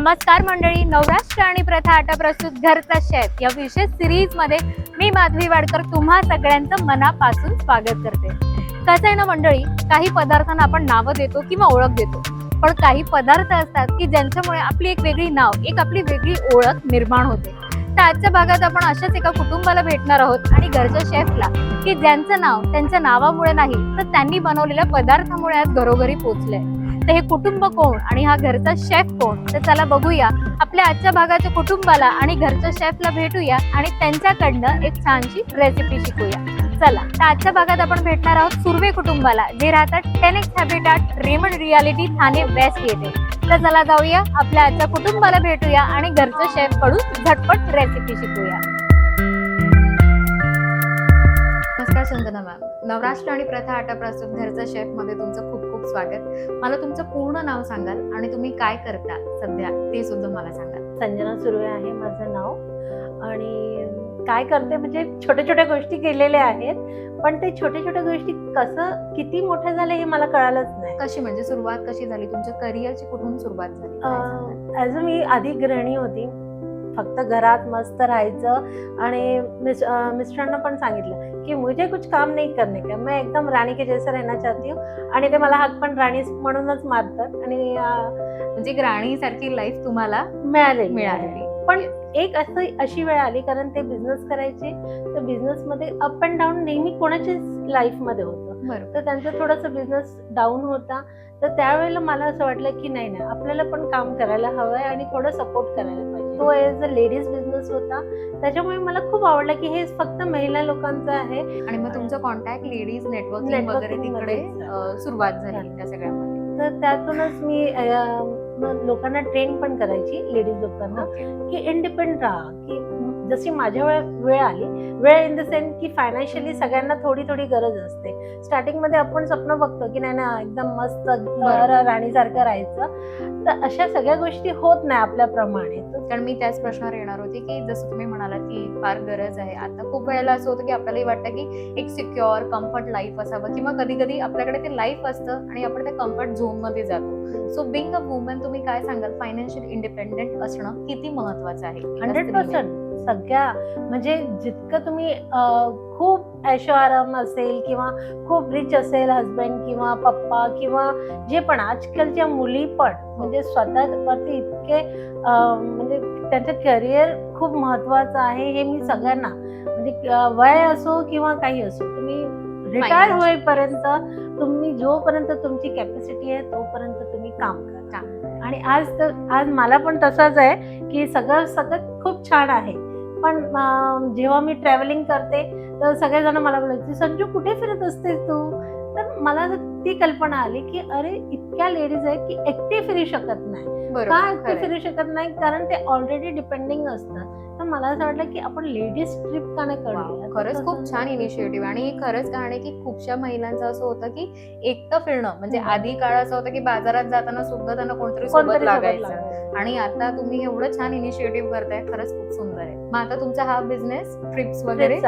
नमस्कार मंडळी नवराष्ट्र आणि प्रथा आटा प्रस्तुत घरचा शेफ या विशेष सिरीजमध्ये मी माधवी वाडकर तुम्हा सगळ्यांचं मनापासून स्वागत करते. कसं आहे ना मंडळी काही पदार्थांना आपण नावं देतो किंवा ओळख देतो. पण काही पदार्थ असतात की ज्यांच्यामुळे आपली एक वेगळी नाव एक आपली वेगळी ओळख निर्माण होते. तर आजच्या भागात आपण अशाच एका कुटुंबाला भेटणार आहोत आणि घरच्या शेफला की ज्यांचं नाव त्यांच्या नावामुळे नाही तर त्यांनी बनवलेल्या पदार्थामुळे आज घरोघरी पोचलंय. तर हे कुटुंब कोण आणि हा घरचा शेफ कोण? तर चला बघूया. आपल्या आजच्या भागाच्या कुटुंबाला आणि घरच्या शेफला भेटूया आणि त्यांच्याकडनं एक छानशी रेसिपी शिकूया. चला तर आजच्या भागात आपण भेटणार आहोत सुर्वे कुटुंबाला जे राहतात TenX Habitat Raymond Realty Thane west येथे. तर चला जाऊया आपल्या आजच्या कुटुंबाला भेटूया आणि घरच्या शेफकडून झटपट रेसिपी शिकूया. नमस्कार संजना मॅम नवराष्ट्र आणि प्रथा आटा प्रस्तुत घरचा शेफमध्ये तुमचं खूप खूप स्वागत. मला तुमचं पूर्ण नाव सांगाल आणि तुम्ही काय करता सध्या ते सुद्धा मला सांगाल. संजना सुर्वे आहे माझं नाव. आणि काय करते म्हणजे छोट्या छोट्या गोष्टी केलेल्या आहेत. पण ते छोट्या छोट्या गोष्टी कसं किती मोठ्या झाले हे मला कळालंच नाही. कशी म्हणजे सुरुवात कशी झाली? तुमच्या करिअरची कुठून सुरुवात झाली? ॲज मी आधी गृहिणी होती. फक्त घरात मस्त राहायचं. आणि मिस मिस्टरांना पण सांगितलं की मुझे कुछ काम नहीं करने का मैं एकदम राणी के जैसे रहना चाहती हूँ. आणि ते मला हाक पण राणी म्हणूनच मारतात आणि म्हणजे एक राणी सारखी लाईफ तुम्हाला मिळालेली मिळालेली. पण एक असं अशी वेळ आली कारण ते बिझनेस करायचे तर बिझनेस मध्ये अप अँड डाऊन नेहमी कोणाच्याच लाईफमध्ये होतं. तर त्यांचा थोडासा बिझनेस डाऊन होता. तर त्यावेळेला मला असं वाटलं की नाही नाही आपल्याला पण काम करायला हवं आहे आणि थोडं सपोर्ट करायला पाहिजे. तो एज अ लेडीज बिझनेस होता. त्याच्यामुळे मला खूप आवडलं की हे फक्त महिला लोकांचं आहे. आणि मग तुमचं कॉन्टॅक्ट लेडीज Networking वगैरे तिकडे सुरुवात झाली. त्या सगळ्यामध्ये. तर त्यातूनच मी लोकांना ट्रेन पण करायची लेडीज लोकांना की इंडिपेंडंट राहा की जशी माझ्या वेळ वेळ आली. वेळ इन द सेन्स की फायनान्शियली सगळ्यांना थोडी थोडी गरज असते. स्टार्टिंगमध्ये आपण स्वप्न बघतो की नाही ना एकदम मस्त. राणीसारखं राहायचं. तर अशा सगळ्या गोष्टी होत नाही आपल्याप्रमाणे. कारण मी त्याच प्रश्नावर येणार होते की जसं तुम्ही म्हणालात की फार गरज आहे. आता खूप वेळेला असं होतं की आपल्यालाही वाटतं की एक सिक्युअर कम्फर्ट लाईफ असावं किंवा कधी कधी आपल्याकडे ते लाईफ असतं आणि आपण त्या कम्फर्ट झोनमध्ये जातो. सो बिंग अ वुमन तुम्ही काय सांगाल? फायनान्शियल इंडिपेंडेंट असणं किती महत्वाचं आहे? हंड्रेड? पर्सेंट सगळ्या म्हणजे जितकं तुम्ही खूप ऐशो आराम असेल किंवा खूप रिच असेल हजबंड किंवा पप्पा किंवा जे पण आजकालच्या मुली पण म्हणजे स्वतःवरती इतके म्हणजे त्यांचं करिअर खूप महत्वाचं आहे हे मी सगळ्यांना म्हणजे वय असो किंवा काही असो तुम्ही रिटायर. होईपर्यंत तुम्ही जोपर्यंत तुमची कॅपॅसिटी आहे तोपर्यंत तुम्ही काम करा. आणि आज तर आज मला पण तसंच आहे की सगळं सगळं खूप छान आहे. पण जेव्हा मी ट्रॅव्हलिंग करते तर सगळेजण मला बोलायचे संजू कुठे फिरत असते तू? तर मला ती कल्पना आली की अरे इतक्या लेडीज आहे की एकटे फिरू शकत नाही. का एकटे. फिरू शकत नाही? कारण ते ऑलरेडी डिपेंडिंग असतं तर मला असं वाटलं की आपण लेडीज ट्रिप का नाही करूया? खरंच खूप छान इनिशिएटिव्ह आणि ही खरंच कहाणी की खूपशा महिलांचं असं होतं की एकटं फिरणं म्हणजे हम्म. आधी काळ असं होतं की बाजारात जाताना सुद्धा त्यांना कोणतरी सोबत लागायचं. आणि आता तुम्ही एवढं छान इनिशिएटिव्ह करताय खरंच खूप सुंदर आहे. मग आता तुमचा हा बिझनेस ट्रिप्स वगैरे.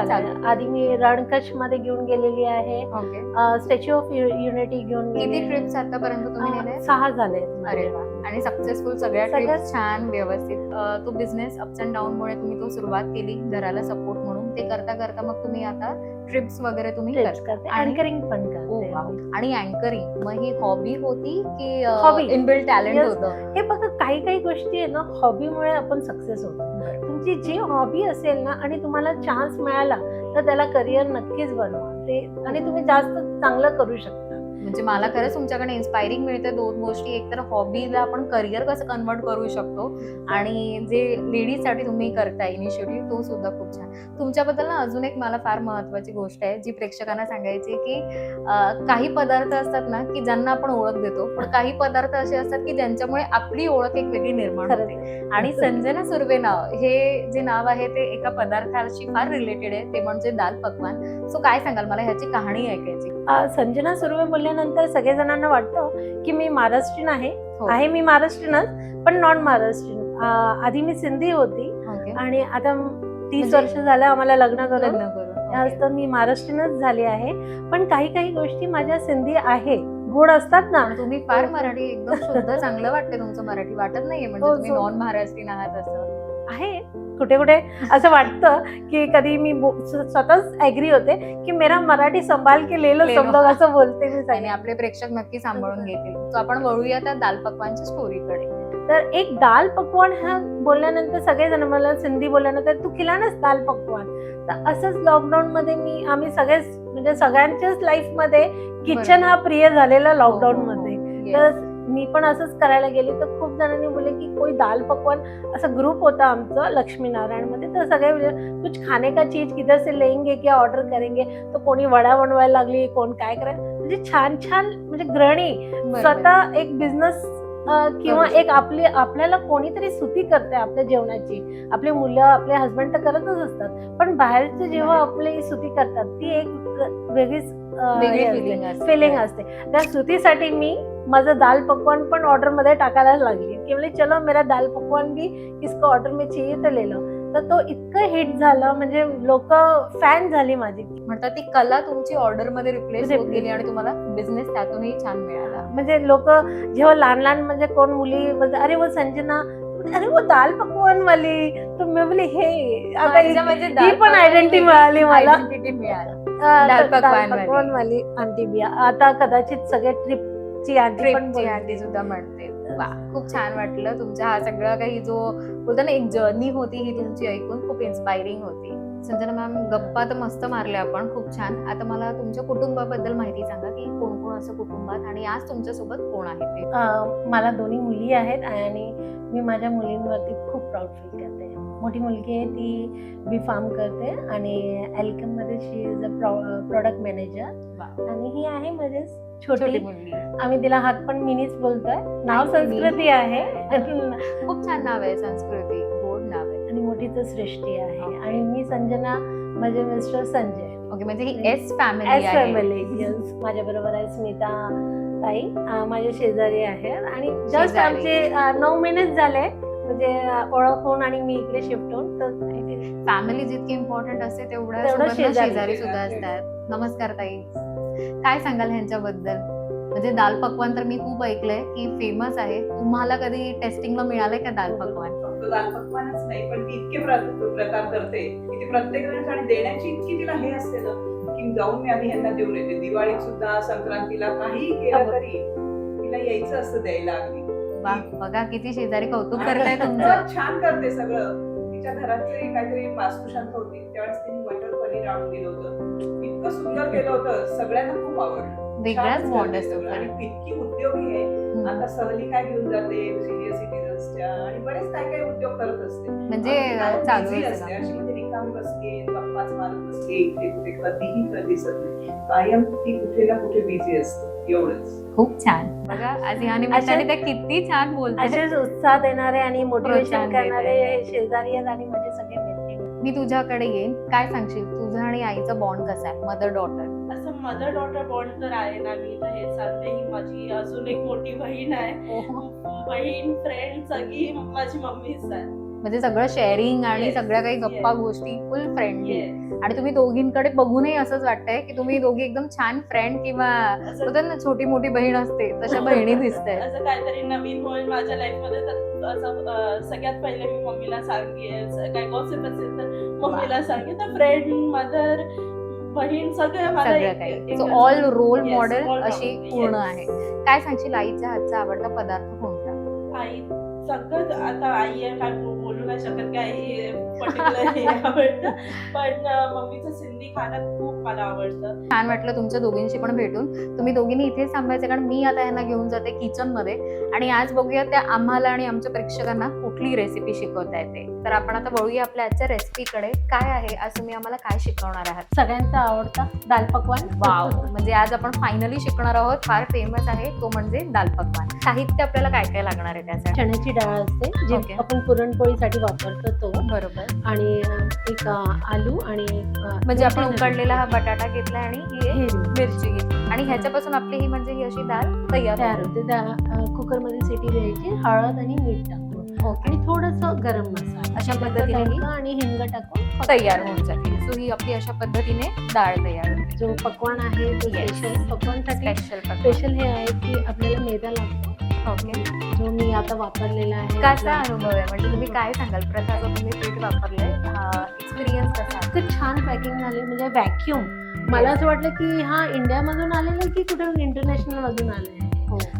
आधी मी रणकच्छमध्ये घेऊन गेलेली आहे. ओके. स्टॅच्यू ऑफ युनिटी घेऊन किती. ट्रिप्स आतापर्यंत तुम्ही सहा झाले अरे वा. आणि सक्सेसफुल सगळ्या ट्रिप्स छान व्यवस्थित. तो बिझनेस अप्स अँड डाऊन मुळे तुम्ही तो सुरुवात केली घराला सपोर्ट म्हणून. ते करता करता मग तुम्ही आता ट्रिप्स वगैरे तुम्ही करता. अँकरिंग पण करते वाव. आणि अँकरिंग मग ही हॉबी होती की Hobby. Inbuilt talent. होतं? हे बघा काही काही गोष्टी आहे ना हॉबीमुळे आपण सक्सेस होतो. तुमची जी हॉबी असेल ना आणि तुम्हाला चान्स मिळाला तर त्याला करिअर नक्कीच बनवा. ते आणि तुम्ही जास्त चांगलं करू शकता. म्हणजे मला खरंच तुमच्याकडे इन्स्पायरिंग मिळते दोन गोष्टी. एक तर हॉबीला आपण करिअर कसं कन्वर्ट करू शकतो आणि जे लेडीजसाठी तुम्ही करताय इनिशिएटिव्ह तो सुद्धा खूप छान. तुमच्याबद्दल ना अजून एक मला फार महत्वाची गोष्ट आहे जी प्रेक्षकांना सांगायची की काही पदार्थ असतात ना की ज्यांना आपण ओळख देतो पण काही पदार्थ असे असतात की ज्यांच्यामुळे आपली ओळख एक वेगळी निर्माण होते. आणि संजना सुर्वे नाव हे जे नाव आहे ते एका पदार्थाशी फार रिलेटेड आहे ते म्हणजे दाल पकवान. सो काय सांगाल? मला ह्याची कहाणी ऐकायची. संजना सुर्वे बोलल्यानंतर सगळेजणांना वाटतं की मी महाराष्ट्रीयन आहे. हो. आहे मी महाराष्ट्रीयनच पण नॉन महाराष्ट्रीयन. आधी मी सिंधी होती आणि आता तीस म्हणजे- वर्ष झालं आम्हाला लग्न करून. तर मी महाराष्ट्रीयनच झाली आहे. पण काही काही गोष्टी माझ्या सिंधी आहे. गोड असतात ना. तुम्ही फार मराठी एकदम शुद्ध चांगलं वाटते तुमचं मराठी. वाटत नाहीये म्हणजे हो, तुम्ही हो. नॉन महाराष्ट्रीयन आहात असं. आहे. कुठे कुठे असं वाटतं की कधी मी स्वतःच ऍग्री होते की मेरा मराठी संभाल के ले लो ले लो. सब लोग असं बोलते मी आणि आपले प्रेक्षक नक्की सांभाळून घेतील. तो आपण वळूया त्या दाल पकवानच्या स्टोरीकडे तर एक दाल पकवान हा बोलल्यानंतर सगळेजण मला सिंधी बोलल्यानंतर तू खिलानच दाल पकवान? तर असंच लॉकडाऊन मध्ये मी आम्ही सगळेच म्हणजे सगळ्यांच्याच लाईफमध्ये किचन. हा प्रिय झालेला लॉकडाऊन हो, हो, मध्ये. हो. तर मी पण असंच करायला गेली तर खूप जणांनी बोलले की कोई दाल पकवान असं ग्रुप होता आमचं लक्ष्मीनारायणमध्ये तर सगळे कुछ खाने का चीज किधर से लेंगे क्या ऑर्डर करेंगे? तर कोणी वडा बनवायला लागली कोण काय करायला म्हणजे छान छान म्हणजे बरोबर. स्वतः एक बिझनेस किंवा एक आपली आपल्याला कोणीतरी सुती करते आपल्या जेवणाची. आपली मुलं आपले हस्बंड तर करतच असतात. पण बाहेरचे जेव्हा. आपली सुती करतात ती एक वेगळीच हे. फिलिंग असते. फिलिंग असते. त्या सुतीसाठी मी माझं दाल पकवान पण ऑर्डरमध्ये टाकायला लागली. की म्हणजे चलो मेरा दाल पकवान भी इसको ऑर्डर में चाहिए तर ले लो. तर तो इतकं हिट झालं म्हणजे लोक फॅन झाली माझी. म्हणतात ती कला तुमची ऑर्डरमध्ये रिप्लेस होत. गेली आणि तुम्हाला बिझनेस त्यातूनही छान मिळाला. म्हणजे लोक जेव्हा लहान लहान म्हणजे कोण मुली अरे वो संजना अरे वो दाल पकवान वाली. तर मी बोली हे आता म्हणजे पण आयडेंटिटी मिळाली मला. दाल पकवान वाली. आंटी बिया आता कदाचित सगळे आंटी पण. आंटी सुद्धा म्हणते. वा खूप छान वाटलं तुमचा हा सगळा काही जो बोलतो ना एक जर्नी होती ही तुमची ऐकून खूप इन्स्पायरिंग होती. संजना मॅम गप्पा तर मस्त मारल्या आपण खूप छान. आता मला तुमच्या कुटुंबाबद्दल माहिती सांगा की कोण कोण असं कुटुंबात आणि आज तुमच्यासोबत कोण आहे ते? मला दोन्ही मुली आहेत आणि मी माझ्या मुलींवरती खूप प्राऊड फील करते. मोठी मुलगी आहे ती बी फार्म करते आणि एल्कममध्ये she is a product manager. आणि ही आहे म्हणजे छोटी. मुलगी. आम्ही तिला हात पण मिनीच बोलतोय. नाव संस्कृती आहे. खूप छान नाव आहे संस्कृती. गोड नाव आहे. आणि मोठीच सृष्टी आहे. आणि मी संजना माझे मिस्टर संजय. ओके म्हणजे ही एस फॅमिली आहे. फॅमिली माझ्या बरोबर आहे स्मिता ताई. अं, माझे शेजारी आहेत आणि जस्ट. आमचे नऊ महिनेच झाले. म्हणजे ओळख होऊन आणि मी इकडे शिफ्ट होऊन तर फॅमिली जितकी इम्पॉर्टंट असते तेवढ्या तेवढं शेजारी. सुद्धा असतात. नमस्कार ताई. काय सांगाल ह्यांच्याबद्दल? म्हणजे दाल पकवान तर मी खूप ऐकलंय की फेमस आहे. तुम्हाला कधी टेस्टिंगला मिळालंय का दाल पकवान? फक्त दाल पकवानच नाही पण ती इतके प्र- प्रकार करते. की ती प्रत्येक आणि देण्याची इतकी तिला हे असते ना की जाऊन मी आधी ह्यांना देऊन येते. दिवाळीत सुद्धा संक्रांतीला काहीही केलं तरी तिला यायचं असतं द्यायला अगदी. वा बघा किती शेजारी कौतुक करताय तुमचं. छान करते सगळं. तिच्या घराचे काहीतरी वास्तुशांत होती. त्यावेळेस तिने मटर पनीर आणून दिलं होतं. इतकं सुंदर केलं होतं. सगळ्यांना खूप आवडलं. वेगळाच छानच बॉन्ड असतो सगळं. आणि. इतकी उद्योगी आहे. आता सहली काय घेऊन जाते? सिनियर सिटीजन्सच्या आणि बरेच काय काय उद्योग करत असते. म्हणजे आहे असते सगळं. अशी मध्ये रिकामी बसते गप्पाच मारत बसते इथे कुठे कधीही कधी नाही कायम ती कुठे ना कुठे बिझी असते. एवढंच. खूप छान. बघा आज या निमित्ताने त्या किती छान बोलतात असेच उत्साह देणारे आणि मोटिवेशन प्रोत्साहन करणारे. हे शेजारी आहेत आणि माझे सगळे मैत्रिणी मी तुझ्याकडे येईन. काय सांगशील? तुझं आणि आईचा बॉन्ड कसा आहे? मदर डॉटर असं मदर डॉटर बॉन्ड तर आहे ना मी तर हे सांगते ही माझी अजून एक मोठी बहीण आहे. बहीण फ्रेंड सगळी माझी मम्मीच आहे. म्हणजे सगळं शेअरिंग आणि सगळ्या काही गप्पा. गोष्टी फुल फ्रेंडली. आणि तुम्ही दोघींकडे बघूनही असंच वाटतंय की तुम्ही दोघी एकदम छान फ्रेंड किंवा ना छोटी मोठी बहीण असते तशा बहिणी दिसत असं काहीतरी नवीन होईल माझ्या लाईफमध्ये तर असं अं, सगळ्यात पहिले मी मम्मीला सांगेल गॉसिप असेल तर मम्मीला सांगेल तर फ्रेंड मदर बहीण सगळं मला सगळं एक- काही. एक- सो ऑल रोल मॉडेल अशी पूर्ण. आहे. काय सांगशील आईच्या हातचा आवडता पदार्थ कोणता? आई सगळं आता आई आहे काय नाही शकत आवडतं. पण मम्मीचं सिंधी खाणं खूप मला आवडतं. छान वाटलं तुमच्या दोघींशी पण भेटून. तुम्ही दोघींनी इथेच थांबायचं कारण मी आता यांना घेऊन जाते किचनमध्ये आणि आज बघूया त्या आम्हाला आणि आमच्या प्रेक्षकांना कुठली रेसिपी शिकवता येते. तर आपण आता वळूया आपल्या आजच्या रेसिपीकडे काय आहे? आज तुम्ही आम्हाला काय शिकवणार आहात? सगळ्यांचा आवडता दाल पकवान. वाव. म्हणजे आज आपण फायनली शिकणार आहोत. फार फेमस आहे. तो म्हणजे दाल पकवान. साहित्य आपल्याला काय काय लागणार आहे त्यासाठी? चण्याची डाळ असते जे. आपण पुरणपोळीसाठी वापरतो तो. बरोबर. आणि एक आलू आणि म्हणजे आपण उकडलेला हा बटाटा घेतला आणि ही मिरची घेतली. आणि ह्याच्यापासून आपली ही म्हणजे ही अशी दाल तयार तयार होते. त्या कुकरमध्ये सिटी द्यायची. हळद आणि मीठ आणि थोडस गरम मसाला. अशा पद्धतीने ही आणि हिंग टाकून फक्त तयार होऊन जाते. सो ही आपली अशा पद्धतीने डाळ तयार होते. जो पकवान आहे तो. स्पेशल पकवानसाठी स्पेशल स्पेशल हे आहे की आपल्याला मैदा लागतो. ओके. जो मी आता वापरलेला आहे कसा. अनुभव आहे? म्हणजे तुम्ही काय सांगाल? प्रथा जो तुम्ही पीठ वापरले एक्सपिरियन्स कसा? इतकं छान पॅकिंग झाले म्हणजे व्हॅक्युम मला असं वाटलं की हा इंडियामधून आलेलं की कुठे इंटरनॅशनल मधून आलेलं आहे हो.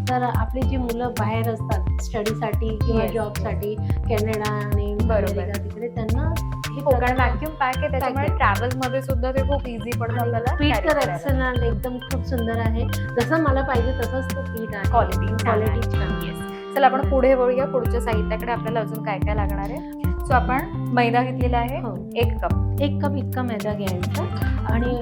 तर आपली जी मुलं बाहेर असतात स्टडीसाठी किंवा. जॉबसाठी कॅनडा आणि बरोबर. तिकडे त्यांना हे हो कारण व्हॅक्युम पॅक आहे त्याच्यामुळे Pack ट्रॅव्हलमध्ये सुद्धा ते खूप इझी पडतं आपल्याला पीठ तर. एक्सलंट एकदम खूप सुंदर आहे जसं मला पाहिजे तसंच तो पीठ आहे आहे. क्वालिटी छान. चला आपण पुढे वळूया पुढच्या साहित्याकडे आपल्याला अजून काय काय लागणार आहे सो आपण मैदा घेतलेला आहे हो. एक कप एक कप इतका मैदा घ्यायचा आणि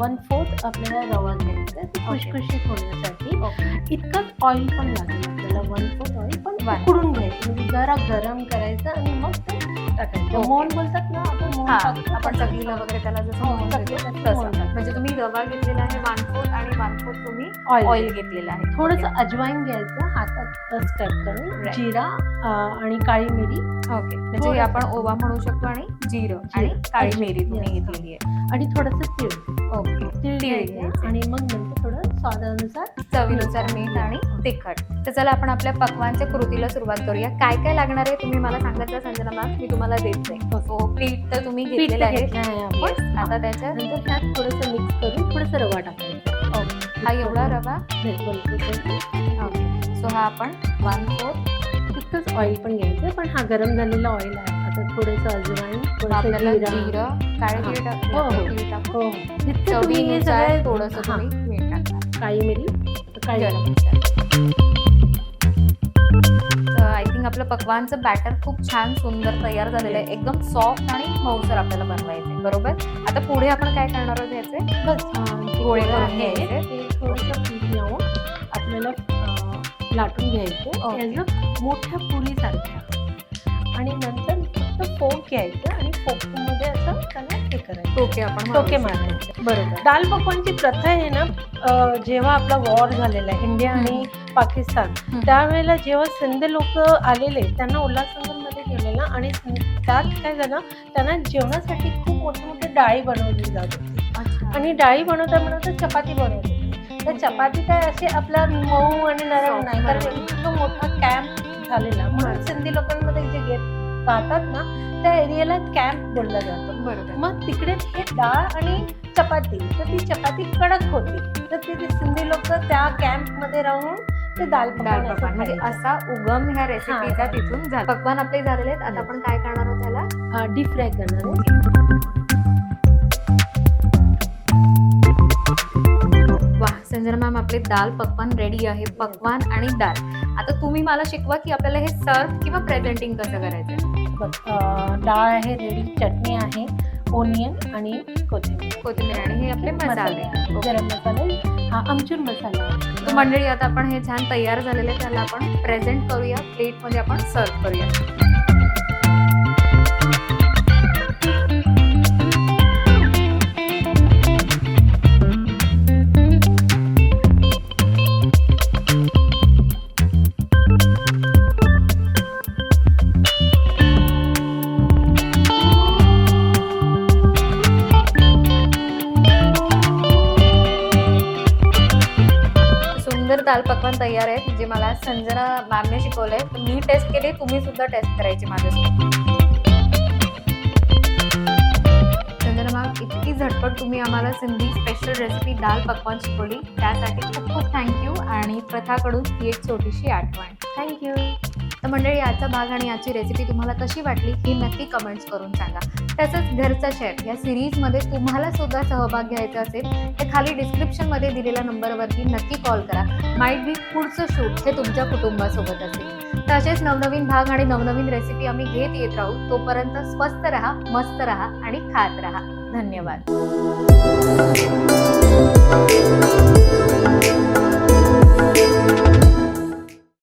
वन फोर्थ आपल्याला रवा घ्यायचा ते खुशखुशीत होण्यासाठी इतकंच ऑइल पण लागेल आपल्याला वन फोर्थ ऑइल पण. उकडून घ्यायचं म्हणजे जरा गरम करायचं आणि मग ते टाकायचं Okay. मोहन बोलतात ना आपण टाकतो आपण. चकलीला वगैरे त्याला जसं हो, टाकतो. म्हणजे तुम्ही रवा घेतलेला आहे वन फोर्थ आणि वन फोर्थ तुम्ही ऑइल घेतलेलं आहे थोडस अजवाईन घ्यायचं हातात स्टेप करून. जिरा आणि काळी मिरी ओके म्हणजे. आपण ओवा म्हणू शकतो आणि जिरं आणि काळी मिरी तुम्ही. घेतलेली आहे आणि थोडस तीळ. ओके. तीळ घ्यायचं. आणि मग नंतर थोडं स्वादानुसार चवीनुसार मीठ आणि तिखट. तर चला आपण आपल्या पक्वांच्या कृतीला सुरुवात करूया. काय काय लागणार आहे तुम्ही मला सांगत जा संजना मॅम. मी तुम्हाला देते. सो पीठ तर तुम्ही घेतलेलं आहे. आपण. आता त्याच्यात नंतर त्यात थोडस मिक्स करून थोडस रवा टाकायचा हा एवढा रवा? सो हा आपण वन फोर्थ तितकंच ऑइल पण घ्यायचं पण हा गरम झालेला ऑइल आहे. आता थोडंसं अजवाईन थोडंसं आपल्याला जिरा जिरं काळे हा. तीळ टाक- हो, हो. तीळ टाकू? हो जितकं तुम्ही हे चवीनुसार सगळं थोडंसं हा, तुम्ही मीठ टाकणार काळी मिरी काळी गरम मसाला. तर आय थिंक आपलं पकवानचं बॅटर खूप छान सुंदर तयार झालेलं आहे. एकदम सॉफ्ट आणि मऊसर आपल्याला बनवायचं आहे. बरोबर? आता पुढे आपण काय करणार आहोत याचे? बस अं, गोळे करून आहे, घ्यायचे. ते थोडंसं पीठ लावून आपल्याला अं, लाटून घ्यायचं. ओके. याचं मोठ्या पुरीसारख्या. आणि नंतर फक्त फोक घ्यायचं आणि फोकमध्ये असं त्याला हे करायचं टोके आपण टोके. मारायचे बरोबर दाल पकवानची प्रथा आहे ना जेव्हा आपला वॉर झालेला आहे इंडिया आणि पाकिस्तान. त्यावेळेला जेव्हा सिंध लोक आलेले त्यांना उल्हासनगरमध्ये गेलेला आणि त्यात काय झालं त्यांना जेवणासाठी खूप मोठे मोठे डाळी बनवली जात होती. आणि डाळी बनवता बनवता चपाती बनवत होती तर चपाती काय अशी आपला मऊ आणि नरम नाही कारण. इतकं मोठा कॅम्प झालेला म्हणून सिंधी लोकांमध्ये जे गेट राहतात ना त्या एरियाला कॅम्प बोलला जातो. बरोबर. मग तिकडे हे डाळ आणि चपाती तर ती चपाती कडक होती. तर ती सिंधी लोक त्या कॅम्पमध्ये राहून ते दाल पकवान म्हणजे. असा उगम ह्या रेसिपीचा. तिथून झाला. पकवान आपले झालेले आहेत. आता आपण काय करणार आहोत त्याला डीप फ्राय करणार आहे. वा संजना मॅम आपले दाल पकवान रेडी आहे. पकवान आणि दाल आता तुम्ही मला शिकवा की आपल्याला हे सर्व किंवा प्रेझेंटिंग कसं करायचं? बघ डाळ आहे रेडी चटणी आहे ओनियन आणि कोथिंबीर. कोथिंबीर आणि हे आपले मसाले. गरम मसाले हा आमचूर मसाला. मंडळी आता आपण हे छान तयार झालेले त्याला आपण प्रेझेंट करूया प्लेटमध्ये आपण सर्व करूया. दाल पकवान तयार आहे जे मला संजना मॅमने शिकवले तर मी टेस्ट केली तुम्ही सुद्धा टेस्ट करायची माझ्यासोबत. संजना मॅम इतकी झटपट तुम्ही आम्हाला सिंधी स्पेशल रेसिपी दाल पकवान शिकवली. त्यासाठी खूप खूप थँक्यू आणि प्रथाकडून ही एक छोटीशी आठवण. थँक्यू तर मंडळी आजचा भाग आणि आजची रेसिपी तुम्हाला कशी वाटली ही नक्की कमेंट्स करून सांगा. तसंच घरचा शेफ या सिरीजमध्ये तुम्हाला सुद्धा सहभाग घ्यायचा असेल तर खाली डिस्क्रिप्शनमध्ये दिलेल्या नंबरवरती नक्की कॉल करा. माईट बी पुढचं शूट हे तुमच्या कुटुंबासोबत असेल. तसेच नवनवीन भाग आणि नवनवीन रेसिपी आम्ही घेत येत राहू. तोपर्यंत स्वस्त राहा मस्त राहा आणि खात राहा. धन्यवाद.